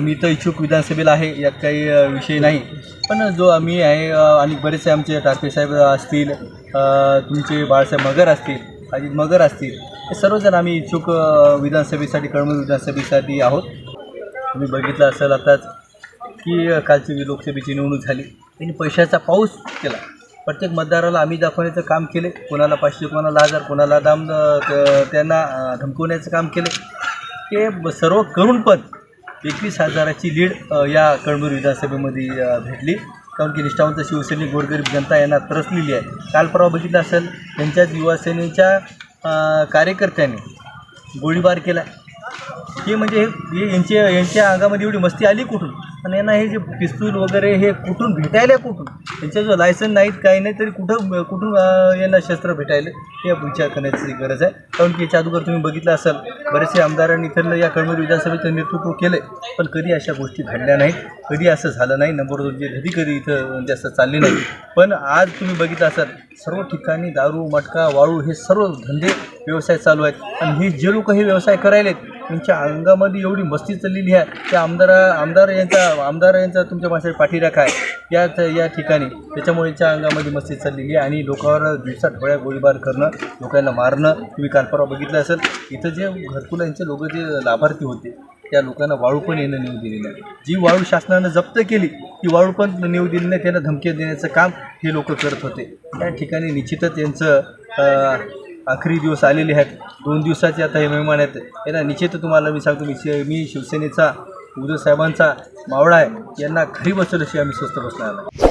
मी तर इच्छुक विधानसभेला आहे यात काही विषय नाही. पण जो आम्ही आहे आणि बरेचसे आमचे ठाकरे साहेब असतील तुमचे बाळासाहेब मगर असतील अजित मगर असतील हे सर्वजण आम्ही इच्छुक विधानसभेसाठी कळमूर विधानसभेसाठी आहोत. तुम्ही बघितलं असेल आताच की कालची लोकसभेची निवडणूक झाली. त्यांनी पैशाचा पाऊस केला. प्रत्येक मतदाराला आम्ही दाखवण्याचं काम केले. कोणाला पाचशे कोणाला हजार कोणाला दाम त्यांना धमकवण्याचं काम केले. ते सर्व करून पण एकवीस हजाराची लीड या कळमूर विधानसभेमध्ये भेटली. कारण की निष्ठावंत शिवसैनिक गोरगरीब जनता यांना त्रसलेली आहे. काल परवा बघितलं असेल त्यांच्याच युवासेनेच्या कार्यकर्त्यांनी गोळीबार केला. हे म्हणजे हे हे यांच्या यांच्या अंगामध्ये एवढी मस्ती आली कुठून? आणि यांना हे जे पिस्तूल वगैरे हे कुठून भेटायला कुठून? त्यांच्या जो लायसन नाहीत काही नाही तरी कुठं कुठून यांना शस्त्र भेटायले? हे विचार करण्याची गरज आहे. कारण की याच्या अगोदर तुम्ही बघितलं असाल बरेचसे आमदारांनी इथलं या कळमूर विधानसभेचं नेतृत्व केलं पण कधी अशा गोष्टी घडल्या नाहीत. कधी असं झालं नाही. नंबर दोनची कधी कधी इथं जास्त चालली नाही. पण आज तुम्ही बघितलं असाल सर्व ठिकाणी दारू मटका वाळू हे सर्व धंदे व्यवसाय चालू आहेत. आणि हे जे लोक हे व्यवसाय करायलेत त्यांच्या अंगामध्ये एवढी मस्ती चाललेली आहे त्या आमदारा आमदार यांचा आमदार यांचा तुमच्या माझ्या पाठीराखा आहे. या या ठिकाणी. त्याच्यामुळे यांच्या अंगामध्ये मस्ती चाललेली आहे आणि लोकांवर दिवसात डोळ्या गोळीबार करणं लोकांना मारणं तुम्ही काल परवा बघितलं असेल इथं जे घरकुला यांचे लोक जे लाभार्थी होते त्या लोकांना वाळू पण येणं नेऊ दिलेलं नाही जी वाळू शासनानं जप्त केली ती वाळू पण नेऊ दिली नाही त्यांना धमकी देण्याचं काम हे लोक करत होते. त्या ठिकाणी निश्चितच यांचं आखरी दिवस आलेले आहेत. दोन दिवसाचे आता हे मेहमान आहेत. यांना निश्चित तुम्हाला मी सांगतो मी शि मी शिवसेनेचा उद्धव साहेबांचा मावळा आहे. यांना खरी बसेल अशी आम्ही स्वस्त बसणार आहे